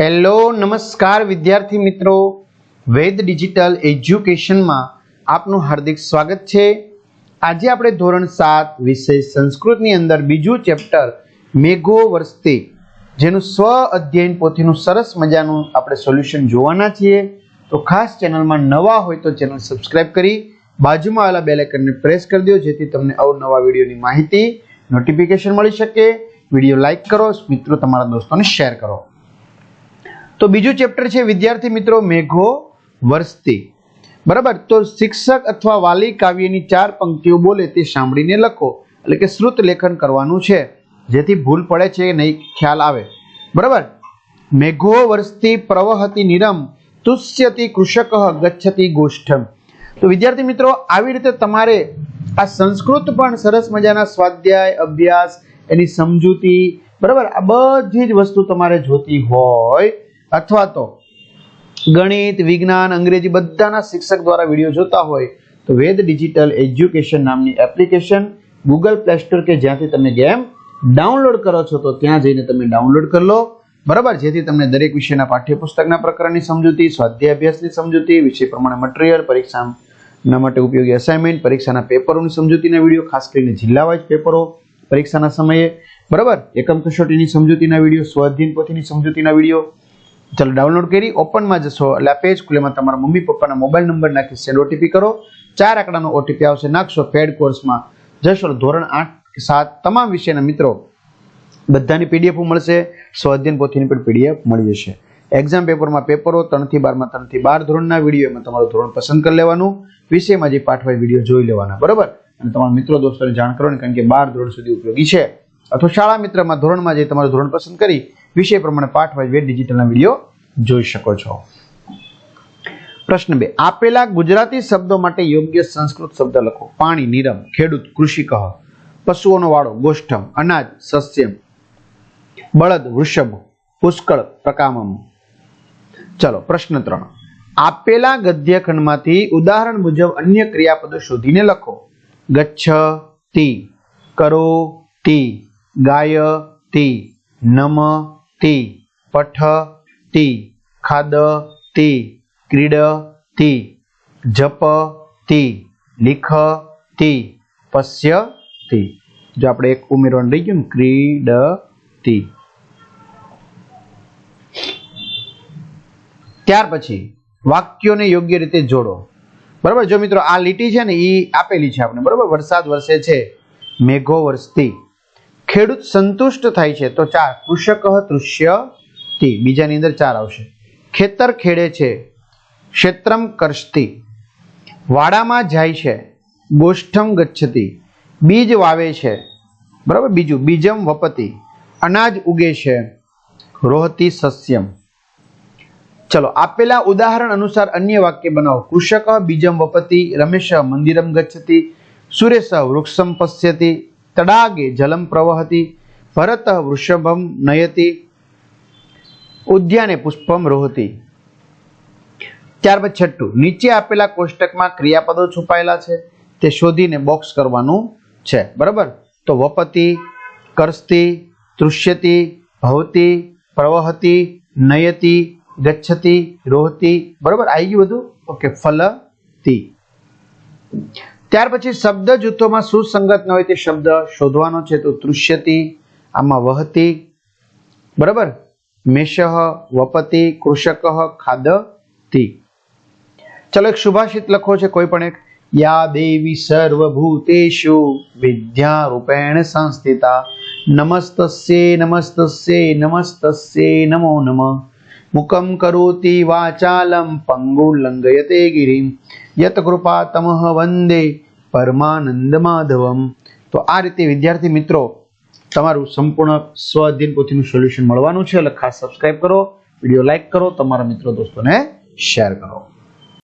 Hello નમસ્કાર વિદ્યાર્થી મિત્રો. વેદ ડિજિટલ એજ્યુકેશનમાં આપનું હાર્દિક સ્વાગત છે. આજે આપણે ધોરણ સાત વિષય સંસ્કૃતની અંદર બીજું ચેપ્ટર મેઘો વર્ષતે જેનું સ્વ અધ્યયન પોથીનું સરસ મજાનું આપણે સોલ્યુશન જોવાના છીએ. તો ખાસ ચેનલમાં નવા હોય તો ચેનલ સબસ્ક્રાઇબ કરી બાજુમાં આવેલા બેલ પ્રેસ કરી દો, જેથી તમને અવનવા વિડીયોની માહિતી, નોટિફિકેશન મળી શકે. વીડિયો લાઇક કરો, મિત્રો તમારા દોસ્તોને શેર કરો. તો બીજું ચેપ્ટર છે, વિદ્યાર્થી મિત્રો, મેઘો વર્ષતી બરાબર? તો શિક્ષક અથવા વાલી કાવ્યની ચાર પંક્તિઓ બોલે તે સાંભળીને લખો. એટલે કે શ્રુત લેખન કરવાનું છે. જેથી ભૂલ પડે છે નહીં, ખ્યાલ આવે. બરાબર? મેઘો વર્ષથી પ્રવહતી નિરમ, તુષ્યતી કૃષક ગચ્છતી ગોષ્ઠમ. તો વિદ્યાર્થી મિત્રો, આવી રીતે તમારે આ સંસ્કૃત પણ સરસ મજાના સ્વાધ્યાય, અભ્યાસ, એની સમજૂતી, બરાબર? આ બધી જ વસ્તુ તમારે જોતી હોય અથવા તો ગણિત, વિજ્ઞાન, અંગ્રેજી બધાના શિક્ષક દ્વારા વીડિયો જોતા હોય તો વેદ ડિજિટલ એજ્યુકેશન નામની એપ્લિકેશન ગૂગલ પ્લે સ્ટોર કે જ્યાંથી તમે ગેમ ડાઉનલોડ કરો છો તો ત્યાં જઈને તમે ડાઉનલોડ કરી લો. બરાબર? જેથી તમને દરેક વિષયના પાઠ્યપુસ્તકના પ્રકરણની સમજૂતી સ્વાધ્યાય અભ્યાસની સમજૂતી, વિષય પ્રમાણે મટીરિયલ પરીક્ષાના માટે ઉપયોગી અસાઇનમેન્ટ પરીક્ષાના પેપરોની સમજૂતીના વીડિયો, ખાસ કરીને જિલ્લા વાઇઝ પેપરો પરીક્ષાના સમયે. બરાબર? એકમ કસોટીની સમજૂતીના વીડિયો, સ્વાધીન પોથીની સમજૂતીના વીડિયો ચાલો ડાઉનલોડ કરી ઓપનમાં જશો. એટલે આ પેજ ખુલેમાં તમારા મમ્મી, પપ્પાના મોબાઈલ નંબર નાખી સેન્ડ ઓટીપી કરો. ચાર આંકડાનો ઓટીપી આવશે. નાખશો પેડ કોર્સમાં જશો ધોરણ આઠ સાત તમામ વિષયના મિત્રો, બધાની પીડીએફ મળશે. સ્વાધ્યન પોથીની પણ પીડીએફ મળી જશે. એક્ઝામ પેપરમાં પેપરો ત્રણથી બારમાં, ત્રણથી બાર ધોરણના વીડિયો એમાં તમારું ધોરણ પસંદ કરી લેવાનું. વિષયમાં જે પાઠ હોય વીડિયો જોઈ લેવાના. બરાબર? અને તમારા મિત્રો, દોસ્તોને જાણ કરવાની, કારણ કે બાર ધોરણ સુધી ઉપયોગી છે. અથવા શાળા મિત્રમાં ધોરણમાં જે તમારું ધોરણ પસંદ કરી વિષય પ્રમાણે પાઠ વાઇઝ વેદ ડિજિટલના વીડિયો જોઈ શકો છો. પ્રશ્ન બે. આપેલા ગુજરાતી શબ્દો માટે યોગ્ય સંસ્કૃત શબ્દ લખો. પાણી, નીરમ, ખેડૂત, કૃષિ કહ. પશુઓનો વાળો ગોષ્ઠમ, અનાજ, સસ્યમ, બળદ, વૃષભ, પુષ્કળ, પ્રકામમ. ચલો, પ્રશ્ન ત્રણ. આપેલા ગદ્યખંડમાંથી ઉદાહરણ મુજબ અન્ય ક્રિયાપદો શોધીને લખો. ગચ્છ, તી, કરો, તી, ગાય, તી, નમ તી પઠ તી ખાદ તી ક્રીડ તી જપ તી લિખ તી પશ્ય તી જો આપણે એક ઉમેરવાનું રહી ગયું ને ક્રીડ તી ત્યાર પછી વાક્યોને યોગ્ય રીતે જોડો. બરાબર? જો મિત્રો આ લીટી છે ને એ આપેલી છે આપણે. બરાબર? વરસાદ વરસે છે, મેઘો વરસતી. ખેડૂત સંતુષ્ટ થાય છે, તો ચાર. કૃષક તૃષ્ય તી બીજાની અંદર ચાર આવશે. ખેતર ખેડે છે, ક્ષેત્રમ કરશતી વાડામાં જાય છે, ગોષ્ઠમ ગચ્છતી. બીજ વાવે છે, બરાબર? બીજું, બીજમ વપતી. અનાજ ઉગે છે, રોહતી સસ્યમ. ચલો, આપેલા ઉદાહરણ અનુસાર અન્ય વાક્ય બનાવો. કૃષક બીજમ વપતિ, રમેશ મંદિરમ ગચ્છતી, સુરેશ વૃક્ષમ પશ્યતિ તડાગે જલમ પ્રવહતિ ભરત વૃષભમ નયતિ ઉદ્યાને પુષ્પમ રોહતી ત્યાર પછી છઠ્ઠું, નીચે આપેલા કોષ્ટકમાં ક્રિયાપદો છુપાયેલા છે, તે શોધીને બોક્સ કરવાનું છે, બરાબર? તો વપતિ, કરસ્તી, તૃષ્યતી, ભવતી, પ્રવહતી, નયતી, ગચ્છતી, રોહતી, બરાબર? આવી ગયું બધું? ઓકે, ફલતી. ત્યાર પછી શબ્દ જૂથોમાં સુસંગત ન હોય તે શબ્દ શોધવાનો છે તો તૃષ્યતી, આમાં વહતી, બરાબર? મેષહ વપતિ, કૃષક, ખાદતી. ચલો એક સુભાષિત લખો છે કોઈ પણ એક. યા દેવી સર્વભૂતેશુ વિદ્યા રૂપેણ સંસ્થિતા. નમસ્તસ્ય નમસ્તસ્ય નમસ્તસ્ય, નમો નમઃ. મુકમ કરોતિ વાચાલમ પંગુ લંગયતે ગિરિમ યત કૃપા તમઃ વંદે પરમાનંદ માધવમ તો આ રીતે વિદ્યાર્થી મિત્રો, તમારું સંપૂર્ણ સ્વ અધ્યયન પોથીનું સોલ્યુશન મળવાનું છે. એટલે ખાસ સબસ્ક્રાઇબ કરો, વીડિયો લાઈક કરો, તમારા મિત્રો દોસ્તોને શેર કરો.